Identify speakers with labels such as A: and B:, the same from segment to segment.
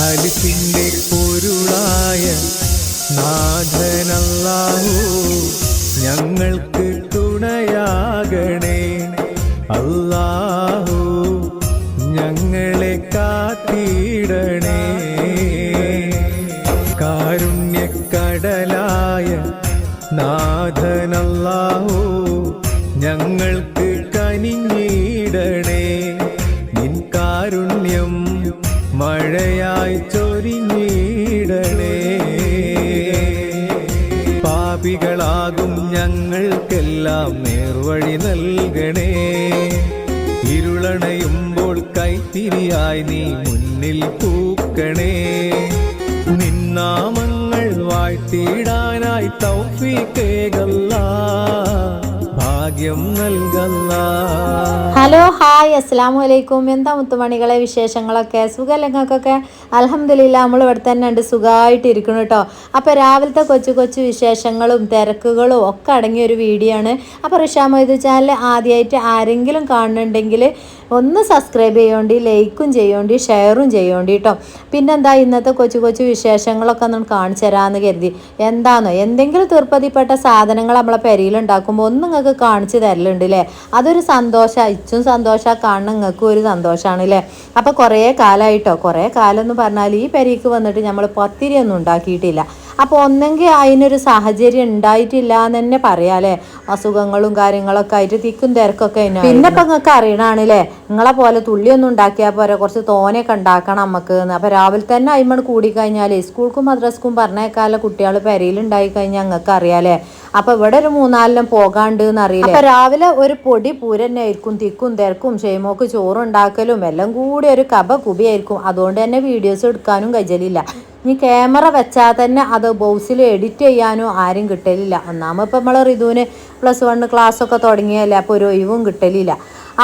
A: അലിപ്പിന്റെ പൊരുളായ നാഥനല്ലാഹു ഞങ്ങൾക്ക് തുണയാകണേ. അല്ലാഹു ഞങ്ങളെ കാത്തിടണേ. കാരുണ്യക്കടലായ നാഥനല്ലാഹു ഞങ്ങൾക്ക് കനിഞ്ഞിടണേ. നിൻ കാരുണ്യം മഴയായി ചൊരിഞ്ഞിടണേ. പാപികളാകും ഞങ്ങൾക്കെല്ലാം നേർവഴി നൽകണേ. ഇരുളണയുമ്പോൾ കൈത്തിരിയായി നീ മുന്നിൽ പൂക്കണേ. നിന്നാമങ്ങൾ വാഴ്ത്തിയിടാനായി തൗഫീക്കേകല്ല
B: ഹലോ ഹായ് അസ്സാമു അലൈക്കും എന്താ മുത്തുമണികളെ വിശേഷങ്ങളൊക്കെ? സുഖലങ്ങൾക്കൊക്കെ അലഹമില്ല നമ്മൾ ഇവിടെ തന്നെ ഉണ്ട്. സുഖമായിട്ട് ഇരിക്കണം കേട്ടോ അപ്പോൾ രാവിലത്തെ കൊച്ചു കൊച്ചു വിശേഷങ്ങളും തിരക്കുകളും ഒക്കെ അടങ്ങിയ ഒരു വീഡിയോ ആണ്. അപ്പോൾ റിഷാമോ മൊയ്ത് ചാനൽ ആദ്യമായിട്ട് ആരെങ്കിലും കാണുന്നുണ്ടെങ്കിൽ ഒന്ന് സബ്സ്ക്രൈബ് ചെയ്യേണ്ടി ലൈക്കും ചെയ്യേണ്ടി ഷെയറും ചെയ്യേണ്ടി കേട്ടോ പിന്നെന്താ ഇന്നത്തെ കൊച്ചു കൊച്ചു വിശേഷങ്ങളൊക്കെ ഒന്ന് കാണിച്ചു തരാമെന്ന് കരുതി. എന്താണോ എന്തെങ്കിലും തീർപ്പതിപ്പെട്ട സാധനങ്ങൾ നമ്മളെ പെരയിൽ ഉണ്ടാക്കുമ്പോൾ ഒന്ന് നിങ്ങൾക്ക് കാണിച്ചു തരലുണ്ട് അല്ലേ അതൊരു സന്തോഷം ഇച്ചും സന്തോഷം കാണുന്ന നിങ്ങൾക്കും ഒരു സന്തോഷമാണ് അല്ലേ അപ്പോൾ കുറേ കാലമായിട്ടോ കുറേ കാലം എന്ന് പറഞ്ഞാൽ ഈ പെരയ്ക്ക് വന്നിട്ട് നമ്മൾ പത്തിരി ഒന്നും ഉണ്ടാക്കിയിട്ടില്ല. അപ്പോൾ ഒന്നെങ്കിൽ അതിനൊരു സാഹചര്യം ഉണ്ടായിട്ടില്ല എന്ന് തന്നെ പറയാല്ലേ? അസുഖങ്ങളും കാര്യങ്ങളൊക്കെ ആയിട്ട് തിക്കും തിരക്കൊക്കെ പിന്നെ ഇപ്പം നിങ്ങൾക്ക് അറിയണാണല്ലേ? നിങ്ങളെ പോലെ തുള്ളിയൊന്നും ഉണ്ടാക്കിയാൽ പോരെ? കുറച്ച് തോനെയൊക്കെ ഉണ്ടാക്കണം നമുക്ക് അപ്പോൾ രാവിലെ തന്നെ അയിമണ് കൂടിക്കഴിഞ്ഞാൽ സ്കൂൾക്കും മദ്രസ്ക്കും പറഞ്ഞേക്കാല കുട്ടികൾ പെരയിലുണ്ടായി കഴിഞ്ഞാൽ നിങ്ങൾക്ക് അറിയാലേ അപ്പൊ ഇവിടെ ഒരു മൂന്നാലിനും പോകാണ്ട് എന്നറിയില്ല അപ്പൊ രാവിലെ ഒരു പൊടി പൂരന്നെ ആയിരിക്കും. തിക്കും തിരക്കും ക്ഷേമമൊക്കെ ചോറുണ്ടാക്കലും എല്ലാം കൂടി ഒരു കബ കുബിയായിരിക്കും അതുകൊണ്ട് തന്നെ വീഡിയോസ് എടുക്കാനും കഴിയലില്ല. ഇനി ക്യാമറ വെച്ചാൽ തന്നെ അത് ബോക്സിൽ എഡിറ്റ് ചെയ്യാനോ ആരും കിട്ടലില്ല. ഒന്നാമത് ഇപ്പം നമ്മൾ റിതുവിന് പ്ലസ് വൺ ക്ലാസ്സൊക്കെ തുടങ്ങിയല്ലേ അപ്പോൾ ഒരു ഒഴിവും കിട്ടലില്ല.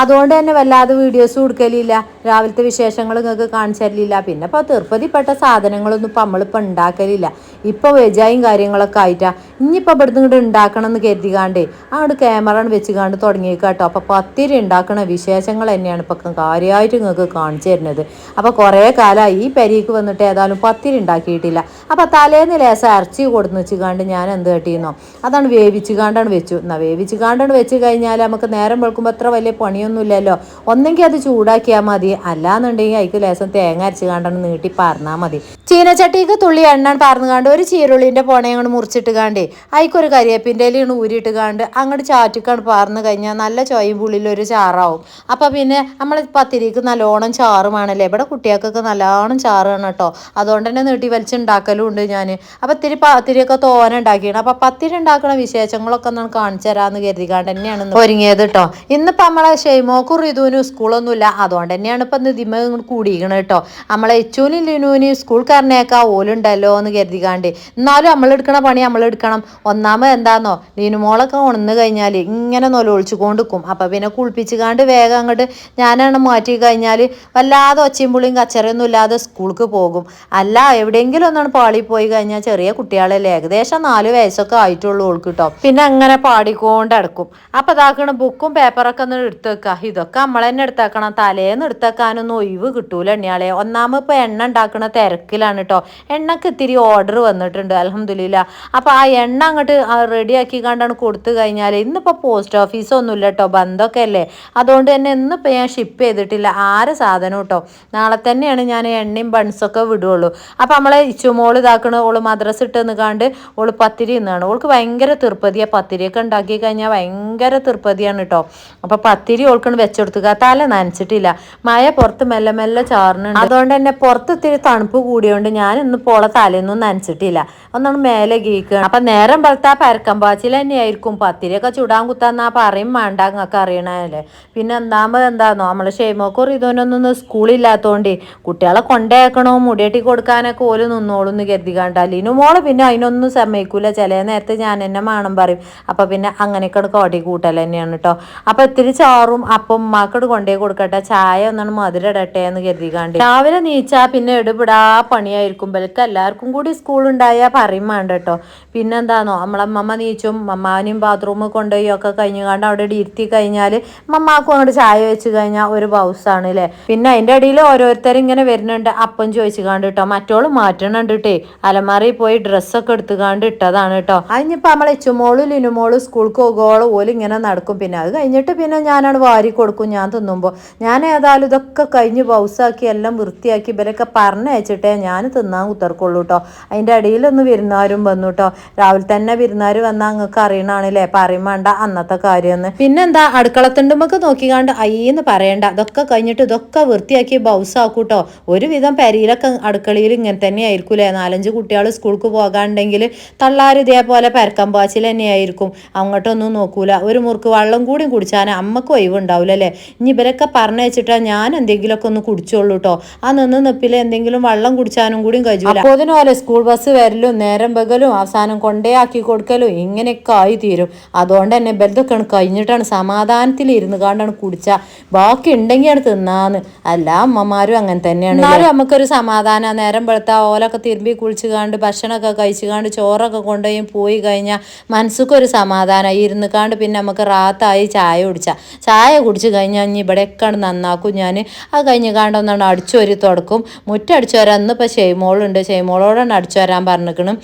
B: അതുകൊണ്ട് തന്നെ വല്ലാതെ വീഡിയോസ് കൊടുക്കലില്ല. രാവിലത്തെ വിശേഷങ്ങൾ നിങ്ങൾക്ക് കാണിച്ചു തരലില്ല പിന്നെ ഇപ്പോൾ തീർപ്പതിപ്പെട്ട സാധനങ്ങളൊന്നും ഇപ്പം നമ്മളിപ്പോൾ ഉണ്ടാക്കലില്ല. ഇപ്പോൾ വെജായും കാര്യങ്ങളൊക്കെ ആയിട്ടാ. ഇനിയിപ്പോൾ ഇവിടുന്ന് ഇങ്ങോട്ട് ഉണ്ടാക്കണം എന്ന് കരുതികാണ്ടേ അങ്ങോട്ട് ക്യാമറ വെച്ച് കാണ്ട് തുടങ്ങിയേക്കാട്ടോ അപ്പോൾ പത്തിരി ഉണ്ടാക്കണ വിശേഷങ്ങൾ തന്നെയാണ് ഇപ്പം കാര്യമായിട്ട് നിങ്ങൾക്ക് കാണിച്ചു തരുന്നത്. അപ്പോൾ കുറേ കാലമായി ഈ പരിക്ക് വന്നിട്ട് ഏതായാലും പത്തിരി ഉണ്ടാക്കിയിട്ടില്ല. അപ്പോൾ തലേന്ന് ലേശം ഇറച്ചി കൊടുന്ന് വെച്ച് കാണ്ട് ഞാൻ എന്ത് കെട്ടിയെന്നോ? അതാണ് വേവിച്ച് കാണ്ടാണ് വെച്ചു. എന്നാൽ വേവിച്ച് കാണ്ടാണ് വെച്ച് കഴിഞ്ഞാൽ നമുക്ക് നേരം വെളുക്കുമ്പോൾ അത്ര വലിയ പണിയൊന്നുമില്ലല്ലോ. ഒന്നെങ്കിൽ അത് ചൂടാക്കിയാൽ മതി. അല്ലാന്നുണ്ടെങ്കിൽ അതിക്ക് ലേശം തേങ്ങ അരച്ച് കാണ്ടാണ് നീട്ടി പറഞ്ഞാൽ മതി. ചീനച്ചട്ടിക്ക് തുള്ളി എണ്ണ പാർന്നു കാണ്ട് ഒരു ചീരുള്ളിന്റെ പോണ അങ്ങോട്ട് മുറിച്ചിട്ട് കാണ്ടേ. അതിക്കൊരു കരിയേപ്പിന്റെ ഇലയാണ് ഊരിയിട്ട് കാണ്ട് അങ്ങോട്ട് ചാറ്റിക്കാണ് പാർന്നു കഴിഞ്ഞാൽ നല്ല ചോയും പുള്ളിലൊരു ചാറാവും. അപ്പോൾ പിന്നെ നമ്മൾ പത്തിരിക്ക് നല്ലോണം ചാറുമാണല്ലേ ഇവിടെ കുട്ടികൾക്കൊക്കെ നല്ലോണം ചാറാണ് കേട്ടോ. അതുകൊണ്ട് തന്നെ നീട്ടി വലിച്ചുണ്ടാക്കലും ഉണ്ട് ഞാൻ അപ്പോൾ ഇത്തിരി പത്തിരിയൊക്കെ തോന ഉണ്ടാക്കിയാണ് അപ്പോൾ പത്തിരി ഉണ്ടാക്കുന്ന വിശേഷങ്ങളൊക്കെ ഒന്ന് കാണിച്ചു തരാമെന്ന് കരുതിക്കാണ്ട് തന്നെയാണ് ഒരുങ്ങിയത് കേട്ടോ. ഇന്നിപ്പോൾ നമ്മളെ ഷെയ്മോക്കും റിതുവിനും സ്കൂളൊന്നുമില്ല. അതുകൊണ്ട് തന്നെയാണ് ഇപ്പം നിതിമ കൂടിയിരിക്കണം കേട്ടോ. നമ്മളെ എച്ചൂനും ലിനുവിനും സ്കൂൾ കാരനേക്കാ ഓലുണ്ടല്ലോ എന്ന് കരുതിക്കാണ്ട്. എന്നാലും നമ്മൾ എടുക്കണ പണി നമ്മൾ എടുക്കണം ഒന്നാമത് എന്താന്നോ ലിനുമോളൊക്കെ ഉണന്ന് കഴിഞ്ഞാൽ ഇങ്ങനെ നൊലൊളിച്ചു കൊണ്ടിരിക്കും അപ്പം പിന്നെ കുളിപ്പിച്ച് കാണ്ട് വേഗം അങ്ങോട്ട് ഞാനാണ് മാറ്റി കഴിഞ്ഞാൽ വല്ലാതെ ഒച്ചയും പുളിയും കച്ചറയൊന്നും ഇല്ലാതെ സ്കൂൾക്ക് പോകും. അല്ല എവിടെയെങ്കിലും ഒന്നാണ് പാളി പോയി കഴിഞ്ഞാൽ ചെറിയ കുട്ടികളല്ലേ. ഏകദേശം നാല് വയസ്സൊക്കെ ആയിട്ടുള്ളൂ ഓൾക്ക് കേട്ടോ. പിന്നെ അങ്ങനെ പാടിക്കൊണ്ട് അടക്കും അപ്പം ഇതാക്കണ ബുക്കും പേപ്പറൊക്കെ ഒന്ന് എടുത്ത് വെക്കുക ഇതൊക്കെ നമ്മൾ തന്നെ എടുത്തേക്കണം. തലേന്ന് എടുത്തേക്കാനൊന്നും ഒഴിവ് കിട്ടൂല എണ്ണയാളെ ഒന്നാമത് ഇപ്പോൾ എണ്ണ ഉണ്ടാക്കുന്ന തിരക്കിലാണ് കേട്ടോ എണ്ണക്ക് ഇത്തിരി ഓർഡർ വന്നിട്ടുണ്ട് അലഹമില്ല അപ്പോൾ ആ എണ്ണ അങ്ങോട്ട് റെഡിയാക്കി കണ്ടാണ് കൊടുത്തു കഴിഞ്ഞാൽ ഇന്നിപ്പോൾ പോസ്റ്റ് ഓഫീസൊന്നുമില്ല കേട്ടോ ബന്ധമൊക്കെ അല്ലേ? അതുകൊണ്ട് തന്നെ ഇന്നിപ്പോൾ ഞാൻ ഷിപ്പ് ചെയ്തിട്ടില്ല. ആരെ സാധനം കേട്ടോ നാളെ തന്നെയാണ് ഞാൻ എണ്ണയും ബൺസൊക്കെ വിടുകയുള്ളൂ അപ്പോൾ നമ്മളെ ചുമോൾ ഇതാക്കണ. ഓൾ മദ്രസ് ഇട്ട് കണ്ട് ഓൾ പത്തിരി നിന്നാണ് ഓൾക്ക് ഭയങ്കര തീർപ്പതിയാണ് പത്തിരിയൊക്കെ ഉണ്ടാക്കി കഴിഞ്ഞാൽ ഭയങ്കര തീർപ്പതിയാണ് കേട്ടോ അപ്പോൾ പത്തിരി ഓൾക്കണ് വെച്ചെടുത്തുക തല നനച്ചിട്ടില്ല. മഴ പുറത്ത് മെല്ലെ മെല്ലെ ചാറുന്നുണ്ട്. അതുകൊണ്ട് തന്നെ പുറത്ത് ഇത്തിരി തണുപ്പ് കൂടിയോണ്ട് ഞാൻ ഇന്ന് പോളെ തലയൊന്നും നനച്ചിട്ടില്ല. ഒന്നാണ് മേലെ ഗീക്കുകയാണ് അപ്പം നേരം വെളുത്താ പരക്കം പാച്ചിൽ തന്നെയായിരിക്കും. പത്തിരിയൊക്കെ ചുടാൻ കുത്താന്നാ പറയും. വേണ്ട നിങ്ങൾക്ക് അറിയണല്ലേ പിന്നെ എന്താകുമ്പോൾ എന്താന്നോ? നമ്മൾ ഷെയ്മോക്കോർ ഇതൊന്നൊന്നും സ്കൂളില്ലാത്തതുകൊണ്ട് കുട്ടികളെ കൊണ്ടേക്കണോ മുടിയട്ടി കൊടുക്കാനൊക്കെ ഓൽ നിന്നോളും എന്ന് കരുതിക്കാണ്ട മോൾ പിന്നെ അതിനൊന്നും സമ്മതിക്കൂല. ചില നേരത്തെ ഞാൻ എന്നെ മാണം പറയും. അപ്പം പിന്നെ അങ്ങനെയൊക്കെ കോടി കൂട്ടൽ തന്നെയാണ് കേട്ടോ അപ്പം ഇത്തിരി ചാറും ചോറും അപ്പം ഉമ്മാക്കോട് കൊണ്ടേ കൊടുക്കട്ടെ. ചായ ഒന്നാണ് മധുര ഇടട്ടെ എന്ന് കരുതിക്കാണ്ട്. രാവിലെ നീച്ചാ പിന്നെ എടുപിടാ പണിയായിരിക്കും. ബൽക്ക് എല്ലാവർക്കും കൂടി സ്കൂൾ ഉണ്ടായാൽ പറയും വേണ്ട കേട്ടോ പിന്നെന്താണോ നമ്മളമ്മമ്മ നീച്ചും മമ്മാനും ബാത്റൂമിൽ കൊണ്ടുപോയി ഒക്കെ കഴിഞ്ഞുകാണ്ട് അവിടെ ഇരുത്തി കഴിഞ്ഞാൽ മമ്മാക്കും അങ്ങോട്ട് ചായ വെച്ച് കഴിഞ്ഞാൽ ഒരു ബൗസാണ് അല്ലേ പിന്നെ അതിന്റെ ഇടയിൽ ഓരോരുത്തർ ഇങ്ങനെ വരുന്നുണ്ട്. അപ്പം ചോദിച്ചു കാണ്ട് കേട്ടോ മറ്റോൾ മാറ്റണുണ്ട് കേട്ടേ അലമാറി പോയി ഡ്രസ്സൊക്കെ എടുത്തുകാണ്ട് ഇട്ടതാണ് കേട്ടോ അതിനിപ്പോൾ നമ്മളെ ചുമോളും ലിനുമോളും സ്കൂൾക്ക് പോകുവോളം ഓലും ഇങ്ങനെ നടക്കും. പിന്നെ അത് കഴിഞ്ഞിട്ട് പിന്നെ ഞാനാണ് വാരി കൊടുക്കും ഞാൻ തിന്നുമ്പോൾ ഞാൻ ഏതായാലും ഇതൊക്കെ കഴിഞ്ഞ് ബൗസാക്കി എല്ലാം വൃത്തിയാക്കി ഇവരൊക്കെ പറഞ്ഞയച്ചിട്ടേ ഞാൻ തിന്നാൻ കുത്തർക്കുള്ളൂ കേട്ടോ അതിന്റെ ഇടയിലൊന്ന് വിരുന്നാരും വന്നു കേട്ടോ രാവിലെ തന്നെ വിരുന്നാർ വന്നാൽ നിങ്ങൾക്ക് അറിയണാണല്ലേ? പറയും വേണ്ട അന്നത്തെ കാര്യമെന്ന് പിന്നെന്താ അടുക്കളത്തുണ്ടുമ്പൊക്കെ നോക്കിക്കാണ്ട് അയ്യെന്ന് പറയണ്ട. ഇതൊക്കെ കഴിഞ്ഞിട്ട് ഇതൊക്കെ വൃത്തിയാക്കി ബൗസാക്കും കേട്ടോ ഒരുവിധം പെരിയിലൊക്കെ അടുക്കളയിൽ ഇങ്ങനെ തന്നെ ആയിരിക്കൂലേ? നാലഞ്ച് കുട്ടികൾ സ്കൂൾക്ക് പോകാണ്ടെങ്കിൽ തള്ളാർ ഇതേപോലെ പരക്കം പാച്ചിൽ തന്നെയായിരിക്കും. അങ്ങോട്ടൊന്നും നോക്കൂല. ഒരു മുറുക്ക് വെള്ളം കൂടി കുടിച്ചാൽ അമ്മയ്ക്ക് ഒഴിവുണ്ടാവില്ല അല്ലേ ഇനി ഇവരൊക്കെ പറഞ്ഞു വെച്ചിട്ടാ ഞാൻ എന്തെങ്കിലുമൊക്കെ ഒന്ന് കുടിച്ചോളൂ കേട്ടോ ആ നിന്ന് നിപ്പിൽ എന്തെങ്കിലും വെള്ളം കുടിച്ചാനും കൂടി കഴിയൂല. അപ്പോഴും പോലെ സ്കൂൾ ബസ് വരലും നേരം പകലും അവസാനം കൊണ്ടേ ആക്കി കൊടുക്കലും ഇങ്ങനെയൊക്കെ ആയി തീരും. അതുകൊണ്ട് തന്നെ ബലതൊക്കെ കഴിഞ്ഞിട്ടാണ് സമാധാനത്തിൽ ഇരുന്ന് കാണ്ടാണ് കുടിച്ച. ബാക്കി ഉണ്ടെങ്കിയാണ് തിന്നാന്ന്. അല്ല അമ്മമാരും അങ്ങനെ തന്നെയാണ് എന്നാലും നമുക്കൊരു സമാധാനം നേരം വെളുത്ത ഓലൊക്കെ തിരുമ്പി കുളിച്ച് കാണ്ട് ഭക്ഷണമൊക്കെ കഴിച്ചു കാണ്ട് ചോറൊക്കെ കൊണ്ടുപോയി പോയി കഴിഞ്ഞാൽ മനസ്സുക്കൊരു സമാധാനം. ഇരുന്ന് കാണ്ട് പിന്നെ നമുക്ക് റാത്തായി ചായ കുടിച്ച. ചായ കുടിച്ച് കഴിഞ്ഞാൽ ഇനി ഇവിടെയൊക്കെയാണ് നന്നാക്കും ഞാൻ അത് കഴിഞ്ഞ് കാണ്ട് അടിച്ചു വരി തുടക്കും. മുറ്റടിച്ചു വരാൻ ഇന്നിപ്പോൾ ഷെയ്മോളുണ്ട്. ഷെയ്മോളോടാണ് അടിച്ചു വരാൻ പറഞ്ഞിരിക്കണം.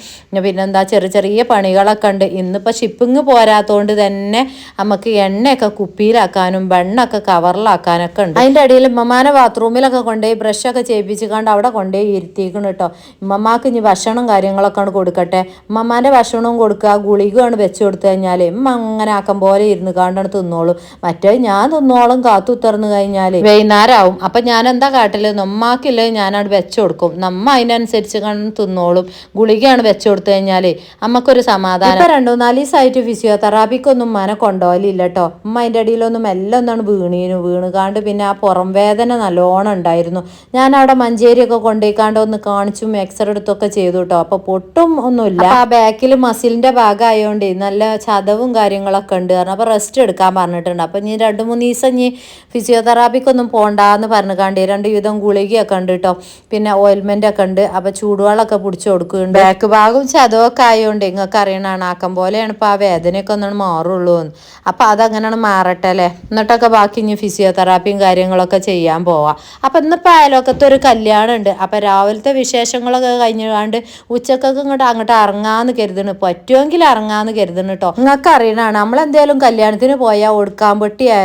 B: പിന്നെന്താ ചെറിയ ചെറിയ പണികളൊക്കെ ഉണ്ട്. ഇന്നിപ്പോൾ ഷിപ്പിങ് പോരാത്തതുകൊണ്ട് തന്നെ നമുക്ക് എണ്ണയൊക്കെ കുപ്പിയിലാക്കാനും വെണ്ണൊക്കെ കവറിലാക്കാനൊക്കെ ഉണ്ട്. അതിന്റെ ഇടയിൽ ഉമ്മമാനെ ബാത്റൂമിലൊക്കെ കൊണ്ടുപോയി ബ്രഷൊക്കെ ചെയ്യിപ്പിച്ച് കണ്ട് അവിടെ കൊണ്ടുപോയി ഇരുത്തിക്കണം കേട്ടോ. ഉമ്മമാക്ക് ഇനി ഭക്ഷണം കാര്യങ്ങളൊക്കെ ആണ് കൊടുക്കട്ടെ. ഉമ്മമാന്റെ ഭക്ഷണവും കൊടുക്കുക ഗുളികയാണ് വെച്ച് കൊടുത്തു കഴിഞ്ഞാൽ ഉമ്മ അങ്ങനെ ആക്കം പോലെ ഇരുന്ന് കാണ്ടാണ് തിന്നോളൂ. മറ്റേ ഞാൻ ഒന്നോളം കാത്തു ഉത്തർന്ന് കഴിഞ്ഞാൽ വൈകുന്നേരമാവും അപ്പം ഞാൻ എന്താ കാട്ടിൽ? നമ്മാക്കില്ല ഞാനവിടെ വെച്ചു കൊടുക്കും. നമ്മ അതിനനുസരിച്ച് കണ്ട് തിന്നോളും. ഗുളികയാണ് വെച്ചു കൊടുത്തു കഴിഞ്ഞാൽ അമ്മക്കൊരു സമാധാനം. ഇപ്പം രണ്ടു നാല് ദിവസമായിട്ട് ഫിസിയോതെറാപ്പിക്കൊന്നും ഉമ്മനെ കൊണ്ടുപോകലില്ല കേട്ടോ ഉമ്മ അതിന്റെ അടിയിലൊന്നും എല്ലാം ഒന്നാണ് വീണീനു. വീണുകാണ്ട് പിന്നെ ആ പുറം വേദന നല്ലോണം ഉണ്ടായിരുന്നു. ഞാൻ അവിടെ മഞ്ചേരിയൊക്കെ കൊണ്ടുപോയിക്കാണ്ട് ഒന്ന് കാണിച്ചും എക്സ്റേ എടുത്തൊക്കെ ചെയ്തു കേട്ടോ അപ്പോൾ പൊട്ടും ഒന്നുമില്ല. ആ ബാക്കിൽ മസിലിന്റെ ഭാഗമായോണ്ട് നല്ല ചതവും കാര്യങ്ങളൊക്കെ ഉണ്ട്. കാരണം അപ്പോൾ റെസ്റ്റ് എടുക്കാൻ പറഞ്ഞിട്ടുണ്ട്. അപ്പോൾ ഇനി രണ്ട് മൂന്ന് ദിവസം ഇനി ഫിസിയോതെറാപ്പിക്കൊന്നും പോണ്ടാന്ന് പറഞ്ഞു കണ്ടേ രണ്ട് വിധം ഗുളികയൊക്കെ ഉണ്ട് കേട്ടോ പിന്നെ ഓയിൽമെന്റ് ഒക്കെ ഉണ്ട്. അപ്പൊ ചൂടുവെള്ളമൊക്കെ പിടിച്ചു കൊടുക്കുന്നുണ്ട്. ബാക്ക് ഭാഗവും ചതവൊക്കെ ആയതുകൊണ്ട് നിങ്ങൾക്ക് അറിയണാണ് ആക്കം പോലെയാണ് ഇപ്പൊ ആ വേദനയൊക്കെ ഒന്നാണ് മാറുള്ളൂ എന്ന്. അപ്പൊ അതങ്ങനെയാണ് മാറട്ടെ അല്ലേ? എന്നിട്ടൊക്കെ ബാക്കി ഇനി ഫിസിയോതെറാപ്പിയും കാര്യങ്ങളൊക്കെ ചെയ്യാൻ പോവാം. അപ്പൊ ഇന്നിപ്പോ അയലോക്കത്തെ ഒരു കല്യാണം ഉണ്ട് അപ്പൊ രാവിലത്തെ വിശേഷങ്ങളൊക്കെ കഴിഞ്ഞാണ്ട് ഉച്ചക്കൊക്കെ ഇങ്ങോട്ട് അങ്ങോട്ട് ഇറങ്ങാന്ന് കരുതണ് പറ്റുമെങ്കിൽ ഇറങ്ങാന്ന് കരുതണ് കേട്ടോ നിങ്ങൾക്ക് അറിയണാണ് നമ്മളെന്തേലും കല്യാണത്തിന് പോയാൽ ഒടുക്കാൻ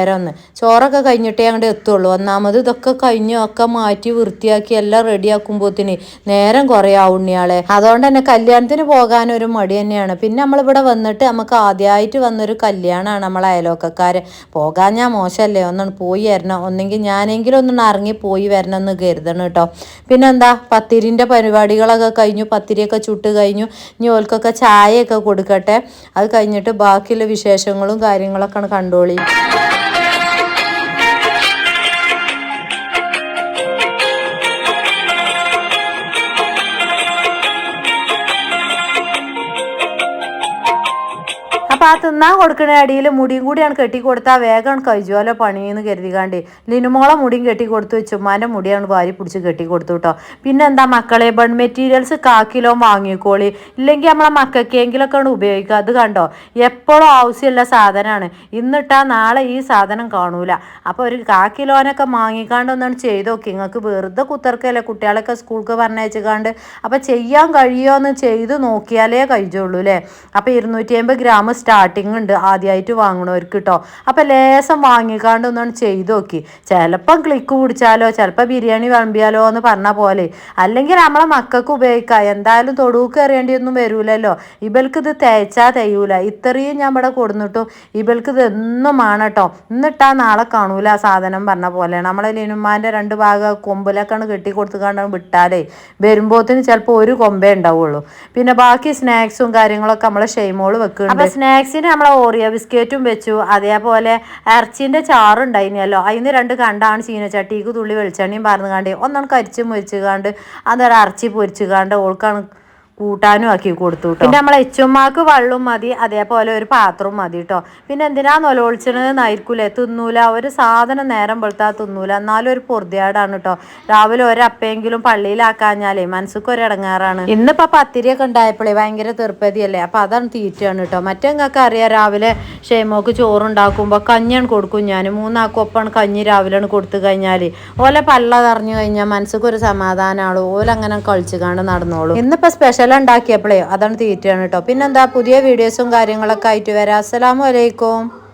B: ആയിരൊന്ന് ചോറൊക്കെ കഴിഞ്ഞിട്ടേ അങ്ങോട്ട് എത്തുള്ളൂ. ഒന്നാമത് ഇതൊക്കെ കഴിഞ്ഞു ഒക്കെ മാറ്റി വൃത്തിയാക്കി എല്ലാം റെഡിയാക്കുമ്പോത്തിന് നേരം കുറേ ആവുണ്ണിയാളെ അതുകൊണ്ട് തന്നെ കല്യാണത്തിന് പോകാൻ ഒരു മടി തന്നെയാണ്. പിന്നെ നമ്മളിവിടെ വന്നിട്ട് നമുക്ക് ആദ്യമായിട്ട് വന്നൊരു കല്യാണമാണ് നമ്മളെ അയലോക്കക്കാരെ. പോകാൻ ഞാൻ മോശമല്ലേ ഒന്നാണ് പോയി വരണം. ഒന്നെങ്കിൽ ഞാനെങ്കിലും ഒന്നും ഇറങ്ങി പോയി വരണം എന്ന് കരുതണം കേട്ടോ. പിന്നെന്താ? പത്തിരിന്റെ പരിപാടികളൊക്കെ കഴിഞ്ഞു. പത്തിരിയൊക്കെ ചുട്ട് കഴിഞ്ഞു. ഇനി ഓൽക്കൊക്കെ ചായയൊക്കെ കൊടുക്കട്ടെ. അത് കഴിഞ്ഞിട്ട് ബാക്കിയുള്ള വിശേഷങ്ങളും കാര്യങ്ങളൊക്കെ കണ്ടോളി. അപ്പൊ ആ തിന്നാൻ കൊടുക്കണ അടിയിൽ മുടിയും കൂടിയാണ് കെട്ടി കൊടുത്താൽ വേഗം കഴിച്ചുപോലെ പണിയെന്ന് കരുതികാണ്ട് ലിനുമോളെ മുടിയും കെട്ടി കൊടുത്തു ചുമ്മാന്റെ മുടിയാണ് വാരി പിടിച്ച് കെട്ടി കൊടുത്തു കേട്ടോ. പിന്നെ എന്താ മക്കളെ ബൺ മെറ്റീരിയൽസ് കാക്കിലോ വാങ്ങിക്കോളി. ഇല്ലെങ്കിൽ നമ്മളെ മക്കൾക്കെങ്കിലൊക്കെ ആണ് ഉപയോഗിക്കുക അത് കണ്ടോ? എപ്പോഴും ആവശ്യമുള്ള സാധനമാണ്. ഇന്നിട്ടാ നാളെ ഈ സാധനം കാണൂല. അപ്പോൾ ഒരു കാക്കിലോനൊക്കെ വാങ്ങിക്കാണ്ട് ഒന്നാണ് ചെയ്ത് നോക്കി. നിങ്ങൾക്ക് വെറുതെ കുത്തർക്കല്ലേ കുട്ടികളൊക്കെ സ്കൂൾക്ക് പറഞ്ഞയച്ചുകാണ്ട്. അപ്പോൾ ചെയ്യാൻ കഴിയുമോ എന്ന് ചെയ്ത് നോക്കിയാലേ കഴിച്ചോളൂ അല്ലേ? അപ്പോൾ ഇരുന്നൂറ്റി അമ്പത് ഗ്രാം സ്റ്റാർട്ടിങ് ഉണ്ട് ആദ്യമായിട്ട് വാങ്ങണവർക്ക് കേട്ടോ അപ്പം ലേശം വാങ്ങിക്കാണ്ട് ഒന്നാണ് ചെയ്ത് നോക്കി. ചിലപ്പം ക്ലിക്ക് പിടിച്ചാലോ ചിലപ്പോൾ ബിരിയാണി വിളമ്പിയാലോ എന്ന് പറഞ്ഞ പോലെ. അല്ലെങ്കിൽ നമ്മളെ മക്കൾക്ക് ഉപയോഗിക്കാം. എന്തായാലും തൊടുക്ക് എറിയേണ്ടിയൊന്നും വരൂലല്ലോ. ഇവൾക്ക് ഇത് തേച്ചാൽ തയ്യൂല ഇത്രയും ഞാൻ ഇവിടെ കൊടുന്നിട്ടും ഇവൾക്ക് ഇത് എന്നും ആണ് കേട്ടോ എന്നിട്ടാ നാളെ കാണൂല ആ സാധനം പറഞ്ഞ പോലെ. നമ്മളെ ലിനുമാന്റെ രണ്ട് ഭാഗം കൊമ്പിലൊക്കെയാണ് കെട്ടി കൊടുത്തുകൊണ്ടാണ് വിട്ടാലേ വരുമ്പോത്തിന് ചിലപ്പോൾ ഒരു കൊമ്പേ ഉണ്ടാവുള്ളൂ. പിന്നെ ബാക്കി സ്നാക്സും കാര്യങ്ങളൊക്കെ നമ്മളെ ഷെയ്മോൾ വെക്കുന്നുണ്ട്. അപ്പൊ സ്നാക്സിന് നമ്മൾ ഓറിയോ ബിസ്ക്കറ്റും വെച്ചു. അതേപോലെ ഇറച്ചിന്റെ ചാറുണ്ടായിനല്ലോ. അതിന് രണ്ട് കണ്ടാണ് ചീനച്ചട്ടിക്ക് തുള്ളി വെളിച്ചെണ്ണയും പറഞ്ഞു കണ്ടേ ഒന്നാണ് കരിച്ചും മുരിച്ചു കാണ്ട് അതൊരു ഇറച്ചി പൊരിച്ചു കാണ്ട് ഓൾക്കാണ് കൂട്ടാനും ആക്കി കൊടുത്തു. പിന്നെ നമ്മളെ എച്ചുമ്മാക്ക് വെള്ളം മതി അതേപോലെ ഒരു പാത്രവും മതി കേട്ടോ പിന്നെ എന്തിനാ നൊലോളിച്ചണെന്നായിരിക്കൂലേ തിന്നൂല. ഒരു സാധനം നേരം വെളുത്താ തിന്നൂല. എന്നാലും ഒരു പൊറുതിയാടാണ് കേട്ടോ രാവിലെ ഒരപ്പയെങ്കിലും പള്ളിയിലാക്കാഞ്ഞാലേ മനസ്സിക്ക് ഒരിടങ്ങാറാണ് ഇന്നിപ്പോ പത്തിരിയൊക്കെ ഉണ്ടായപ്പോഴേ ഭയങ്കര തീർപ്പതിയല്ലേ? അപ്പൊ അതാണ് തീറ്റയാണ് കേട്ടോ മറ്റേങ്ങൾക്ക് അറിയാം? രാവിലെ ഷെയ്മോക്ക് ചോറുണ്ടാക്കുമ്പോൾ കഞ്ഞാണ് കൊടുക്കും ഞാൻ മൂന്നാക്കും ഒപ്പാണ് കഞ്ഞി രാവിലെയാണ് കൊടുത്തു കഴിഞ്ഞാൽ ഓലെ പള്ള തറഞ്ഞു കഴിഞ്ഞാൽ മനസ്സിക്ക് ഒരു സമാധാനമാണ് ഓലങ്ങനെ കളിച്ചു കണ്ട് നടന്നോളൂ. ഇന്നിപ്പോ സ്പെഷ്യൽ ഉണ്ടാക്കിയപ്പോഴേ അതാണ് തീറ്റയാണ് കേട്ടോ പിന്നെന്താ പുതിയ വീഡിയോസും കാര്യങ്ങളൊക്കെ ആയിട്ട് വരാം. അസ്സലാമു അലൈക്കും.